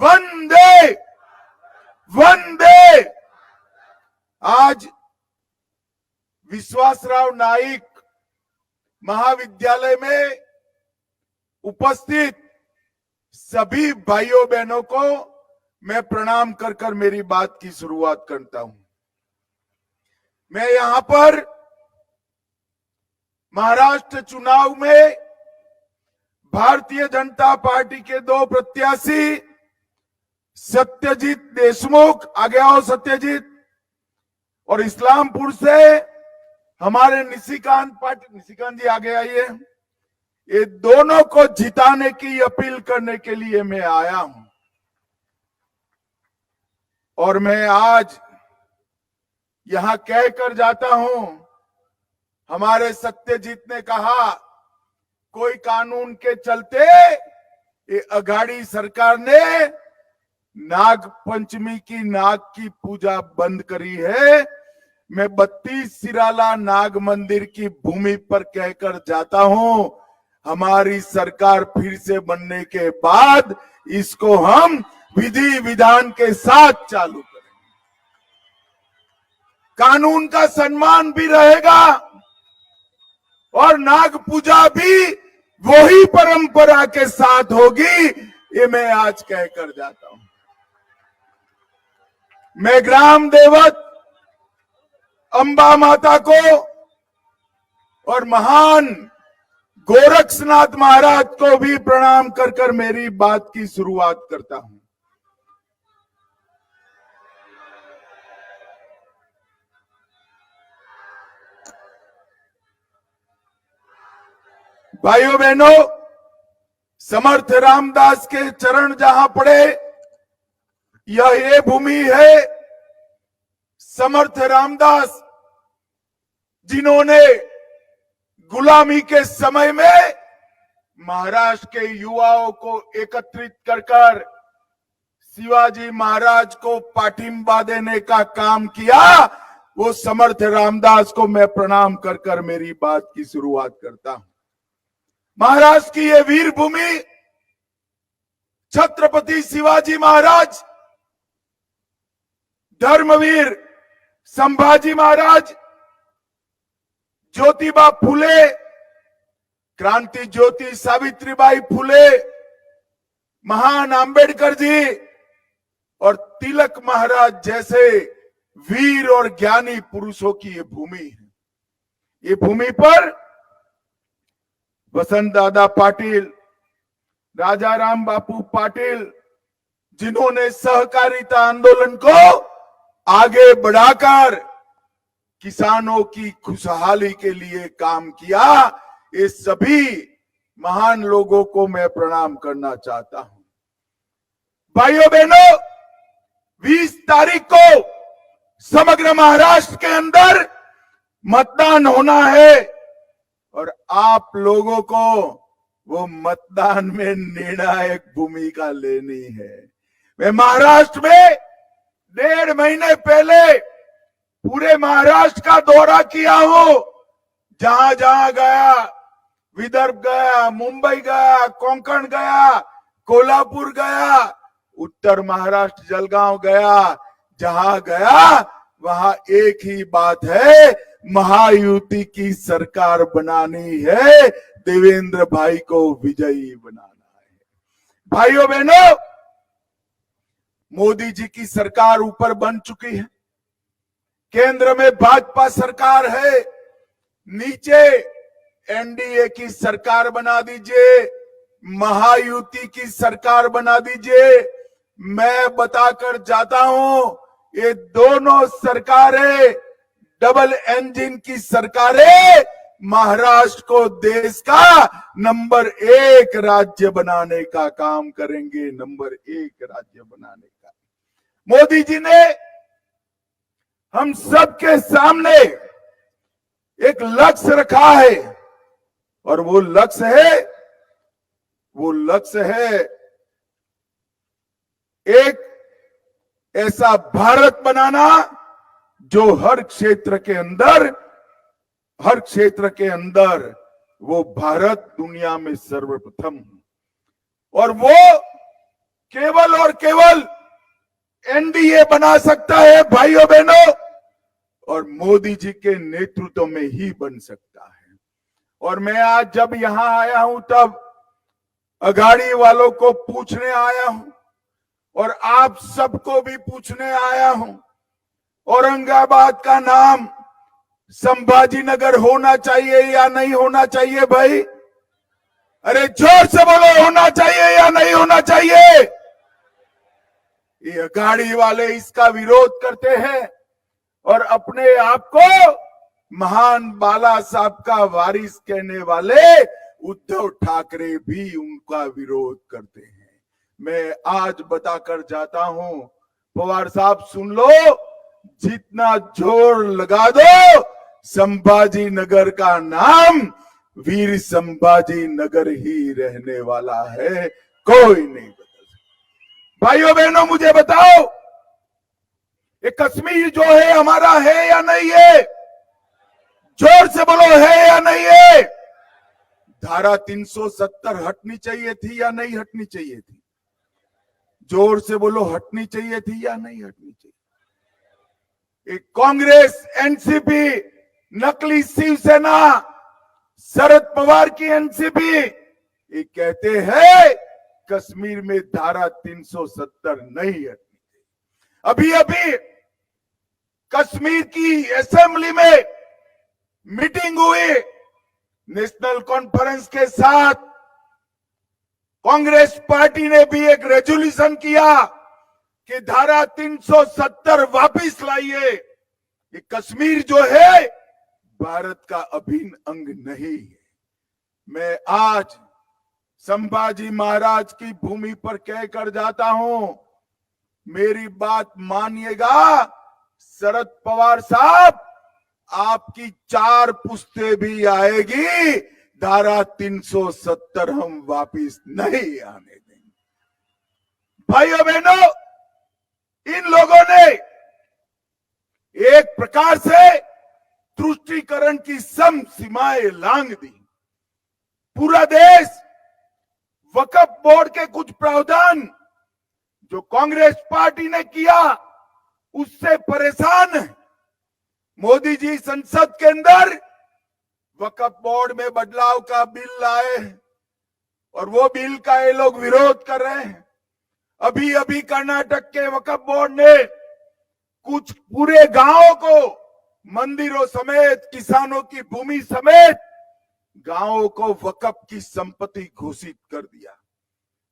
वंदे वंदे। आज विश्वासराव नाइक महाविद्यालय में उपस्थित सभी भाइयों बहनों को मैं प्रणाम कर कर मेरी बात की शुरुआत करता हूँ। मैं यहाँ पर महाराष्ट्र चुनाव में भारतीय जनता पार्टी के दो प्रत्याशी सत्यजीत देशमुख आगे आओ सत्यजीत। और इस्लामपुर से हमारे निशिकांत पाटिल, निशिकांत जी आगे आइए। ये दोनों को जिताने की अपील करने के लिए मैं आया हूँ। और मैं आज यहाँ कहकर जाता हूँ, हमारे सत्यजीत ने कहा, कोई कानून के चलते ये अघाड़ी सरकार ने नाग पंचमी की नाग की पूजा बंद करी है। मैं बत्तीस सिराला नाग मंदिर की भूमि पर कहकर जाता हूँ। हमारी सरकार फिर से बनने के बाद इसको हम विधि विधान के साथ चालू करेंगे। कानून का सम्मान भी रहेगा और नाग पूजा भी वही परंपरा के साथ होगी, ये मैं आज कहकर जाता हूँ। मैं ग्राम देवत, अंबा माता को और महान गोरक्षनाथ महाराज को भी प्रणाम कर कर मेरी बात की शुरुआत करता हूँ। भाइयों बहनों समर्थ रामदास के चरण जहाँ पड़े यह ये भूमि है समर्थ रामदास जिन्होंने गुलामी के समय में महाराष्ट्र के युवाओं को एकत्रित कर शिवाजी महाराज को पाठिंबा देने का काम किया, वो समर्थ रामदास को मैं प्रणाम कर कर मेरी बात की शुरुआत करता हूँ। महाराष्ट्र की ये वीर भूमि छत्रपति शिवाजी महाराज धर्मवीर संभाजी महाराज, ज्योतिबा फुले, क्रांति ज्योति सावित्रीबाई फुले, महान अंबेडकर जी और तिलक महाराज जैसे वीर और ज्ञानी पुरुषों की ये भूमि है। ये भूमि पर वसंत दादा पाटिल राजा राम बापू पाटिल, जिन्होंने सहकारिता आंदोलन को आगे बढ़ाकर किसानों की खुशहाली के लिए काम किया, ये सभी महान लोगों को मैं प्रणाम करना चाहता हूँ। भाइयों बहनों 20 तारीख को समग्र महाराष्ट्र के अंदर मतदान होना है और आप लोगों को वो मतदान में निर्णायक भूमिका लेनी है। मैं महाराष्ट्र में डेढ़ महीने पहले पूरे महाराष्ट्र का दौरा किया हूँ। जहाँ जहाँ गया, विदर्भ गया, मुंबई गया, कोंकण गया, कोल्हापुर गया, उत्तर महाराष्ट्र, जलगांव गया, जहाँ गया, वहाँ एक ही बात है, महायुति की सरकार बनानी है, देवेंद्र भाई को विजयी बनाना है। भाइयों, बहनों मोदी जी की सरकार ऊपर बन चुकी है। केंद्र में भाजपा सरकार है। नीचे एनडीए की सरकार बना दीजिए, महायुति की सरकार बना दीजिए। मैं बताकर जाता हूँ, ये दोनों सरकारें, डबल इंजन की सरकारें महाराष्ट्र को देश का नंबर एक राज्य बनाने का काम करेंगे, नंबर एक राज्य बनाने मोदी जी ने हम सबके सामने एक लक्ष्य रखा है और वो लक्ष्य है, वो लक्ष्य है एक ऐसा भारत बनाना जो हर क्षेत्र के अंदर, हर क्षेत्र के अंदर वो भारत दुनिया में सर्वप्रथम। और वो केवल और केवल एनडीए बना सकता है, भाइयों बहनों, और मोदी जी के नेतृत्व में ही बन सकता है। और मैं आज जब यहाँ आया हूँ, तब अघाड़ी वालों को पूछने आया हूँ, और आप सबको भी पूछने आया हूँ, औरंगाबाद का नाम संभाजी नगर होना चाहिए या नहीं होना चाहिए भाई? अरे ज़ोर से बोलो, होना चाहिए या नहीं होना चाहिए? ये गाड़ी वाले इसका विरोध करते हैं और अपने आप को महान बाला साहब का वारिस कहने वाले उद्धव ठाकरे भी उनका विरोध करते हैं। मैं आज बताकर जाता हूँ, पवार साहब सुन लो, जितना ज़ोर लगा दो, संभाजी नगर का नाम वीर संभाजी नगर ही रहने वाला है, कोई नहीं भाइयों बहनों, मुझे बताओ, ये कश्मीर जो है, हमारा है या नहीं है? ज़ोर से बोलो, है या नहीं है? धारा 370 हटनी चाहिए थी या नहीं हटनी चाहिए थी? ज़ोर से बोलो, हटनी चाहिए थी या नहीं हटनी चाहिए? एक कांग्रेस, एनसीपी, नकली शिवसेना, शरद पवार की एनसीपी, ये कहते हैं कश्मीर में धारा 370 नहीं चाहिए अभी अभी कश्मीर की असेंबली में मीटिंग हुई नेशनल कॉन्फ्रेंस के साथ। कांग्रेस पार्टी ने भी एक रेजोल्यूशन किया कि धारा 370 वापस लाइए। ये कश्मीर जो है, भारत का अभिन्न अंग नहीं है। मैं आज संभाजी महाराज की भूमि पर कह कर जाता हूँ, मेरी बात मानिएगा, शरद पवार साहब, आपकी चार पुस्ते भी आएगी, धारा 370 हम वापिस नहीं आने देंगे। भाइयों बहनों, इन लोगों ने एक प्रकार से तुष्टिकरण की सम सीमाएँ लांग दी। पूरा देश वकफ बोर्ड के कुछ प्रावधान जो कांग्रेस पार्टी ने किया, उससे परेशान मोदी जी संसद के अंदर वकफ बोर्ड में बदलाव का बिल लाए और वो बिल का ये लोग विरोध कर रहे हैं। अभी अभी कर्नाटक के वकफ बोर्ड ने कुछ पूरे गाँवों को मंदिरों समेत किसानों की भूमि समेत गाँवों को वकफ की संपत्ति घोषित कर दिया।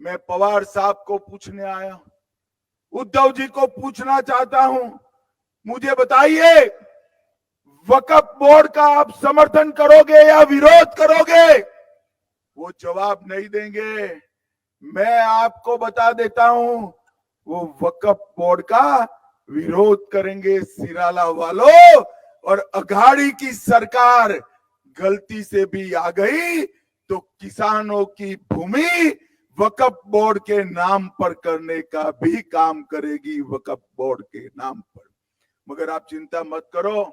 मैं पवार साहब को पूछने आया उद्धव जी को पूछना चाहता हूँ। मुझे बताइए, वकफ बोर्ड का आप समर्थन करोगे या विरोध करोगे? वो जवाब नहीं देंगे। मैं आपको बता देता हूँ, वो वकफ बोर्ड का विरोध करेंगे सिराला वालों और अघाड़ी की सरकार। गलती से भी आ गई तो किसानों की भूमि वकफ बोर्ड के नाम पर करने का भी काम करेगी वकफ बोर्ड के नाम पर। मगर आप चिंता मत करो,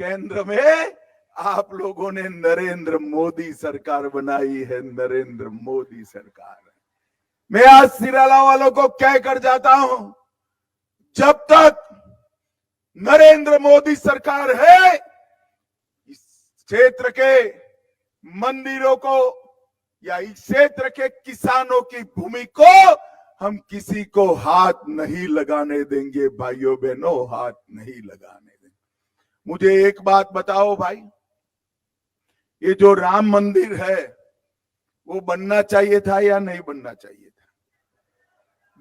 केंद्र में आप लोगों ने नरेंद्र मोदी सरकार बनाई है, नरेंद्र मोदी सरकार मैं आज सिराला वालों को कह कर जाता हूँ, जब तक नरेंद्र मोदी सरकार है क्षेत्र के मंदिरों को या इस क्षेत्र के किसानों की भूमि को हम किसी को हाथ नहीं लगाने देंगे, भाइयों बहनों, हाथ नहीं लगाने देंगे। मुझे एक बात बताओ भाई, ये जो राम मंदिर है, वो बनना चाहिए था या नहीं बनना चाहिए था?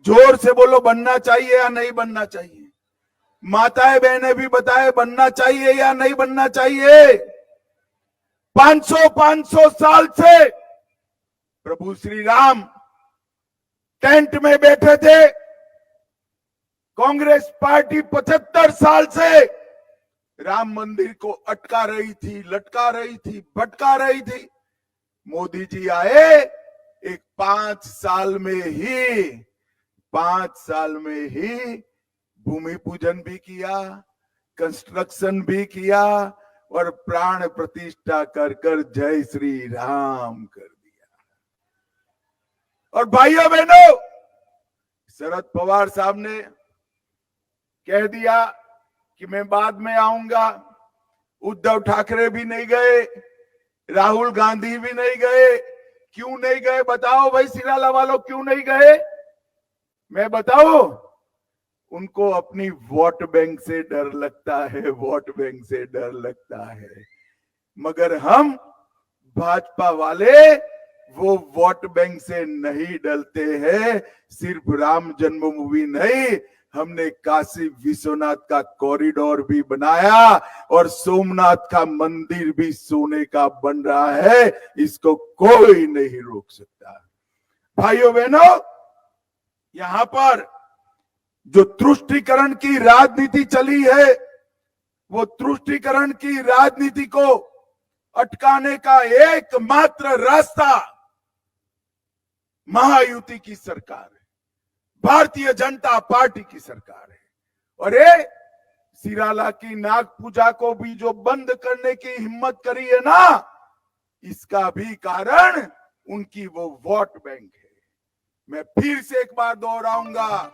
ज़ोर से बोलो, बनना चाहिए या नहीं बनना चाहिए? माताएँ बहनें भी बताए, बनना चाहिए या नहीं बनना चाहिए? 500 500 साल से प्रभु श्री राम टेंट में बैठे थे। कांग्रेस पार्टी 75 साल से राम मंदिर को अटका रही थी, लटका रही थी, भटका रही थी। मोदी जी आए, एक पाँच साल में ही, पाँच साल में ही भूमि पूजन भी किया कंस्ट्रक्शन भी किया और प्राण प्रतिष्ठा कर कर जय श्री राम कर दिया। और भाइयों बहनों, शरद पवार साहब ने कह दिया कि मैं बाद में आऊँगा। उद्धव ठाकरे भी नहीं गए, राहुल गांधी भी नहीं गए। क्यों नहीं गए? बताओ भाई सिराला वालों क्यों नहीं गए? मैं बताओ उनको अपनी वोट बैंक से डर लगता है, वोट बैंक से डर लगता है। मगर हम भाजपा वाले वो वोट बैंक से नहीं डलते हैं, सिर्फ़ राम जन्मभूमि नहीं, हमने काशी विश्वनाथ का कॉरिडोर भी बनाया और सोमनाथ का मंदिर भी सोने का बन रहा है, इसको कोई नहीं रोक सकता। भाइयों बहनों यहाँ पर जो तुष्टिकरण की राजनीति चली है, वो तुष्टिकरण की राजनीति को अटकाने का एकमात्र रास्ता महायुति की सरकार है। भारतीय जनता पार्टी की सरकार है। और ये सिराला की नाग पूजा को भी जो बंद करने की हिम्मत करी है ना, इसका भी कारण उनकी वो वोट बैंक है। मैं फिर से एक बार दोहराऊँगा।